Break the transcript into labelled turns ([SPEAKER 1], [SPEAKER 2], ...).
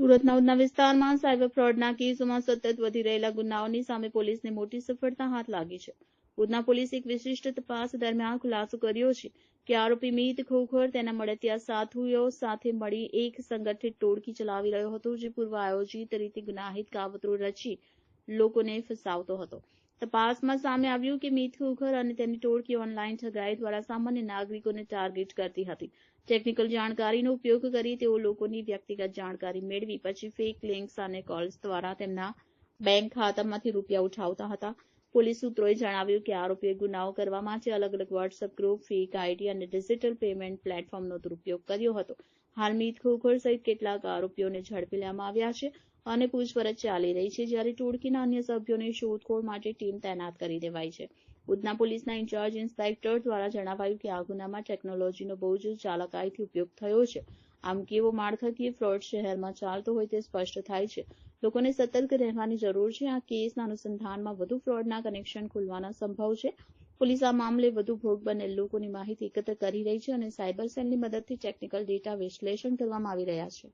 [SPEAKER 1] સુરતના ઉધના વિસ્તારમાં સાયબર ફ્રોડના કેસોમાં સતત વધી રહેલા ગુનાઓની સામે પોલીસને મોટી સફળતા હાથ લાગી છે. ઉધના પોલીસે એક વિશિષ્ટ તપાસ દરમિયાન ખુલાસો કર્યો છે કે આરોપી મીત ખોખર તેના મળતિયા સાથીઓ સાથે મળી એક સંગઠિત ટોળકી ચલાવી રહ્યો હતો જે પૂર્વ આયોજિત રીતે ગુનાહિત કાવતરો રચી લોકોને ફસાવતો હતો. તપાસમાં સામે આવ્યું કે ખોખર અને તેની ટોળકી ઓનલાઈન ઠગાઈ દ્વારા સામાન્ય નાગરિકોને ટાર્ગેટ કરતી હતી ટેકનિકલ જાણકારીનો ઉપયોગ કરી તેઓ લોકોની વ્યક્તિગત જાણકારી મેળવી પછી ફેક લિંક્સ અને કોલ્સ દ્વારા તેમના બેંક ખાતામાંથી રૂપિયા ઉઠાવતા હતા પોલીસ સૂત્રોએ જણાવ્યું કે આરોપીએ ગુનાઓ કરવા માટે અલગ અલગ વોટ્સએપ ગ્રુપ ફેક આઈડી અને ડિજિટલ પેમેન્ટ પ્લેટફોર્મનો દુરુપયોગ કર્યો હતો. હાલ મીત ખોખર સહિત કેટલાક આરોપીઓને ઝડપી લેવામાં આવ્યા છે અને પૂછપરછ ચાલી રહી છે જ્યારે ટોળકીના અન્ય સભ્યોની શોધખોળ માટે ટીમ તૈનાત કરી દેવાઈ છે. ઉધના પોલીસના ઇન્ચાર્જ ઇન્સ્પેક્ટર દ્વારા જણાવાયું કે આ ગુનામાં ટેકનોલોજીનો બહુ જ ચાલાકાઈથી ઉપયોગ થયો છે. આમ કેવો માળખાકીય ફ્રોડ શહેરમાં ચાલતો હોય તે સ્પષ્ટ થાય છે. લોકોને સતર્ક રહેવાની જરૂર છે. આ કેસના અનુસંધાનમાં વધુ ફ્રોડના કનેક્શન ખુલવાના સંભવ છે. પોલીસ આ મામલે વધુ ભોગ બનેલ લોકોની માહિતી એકત્ર કરી રહી છે અને સાયબર સેલની મદદથી ટેકનિકલ ડેટા વિશ્લેષણ કરવામાં આવી રહ્યા છે.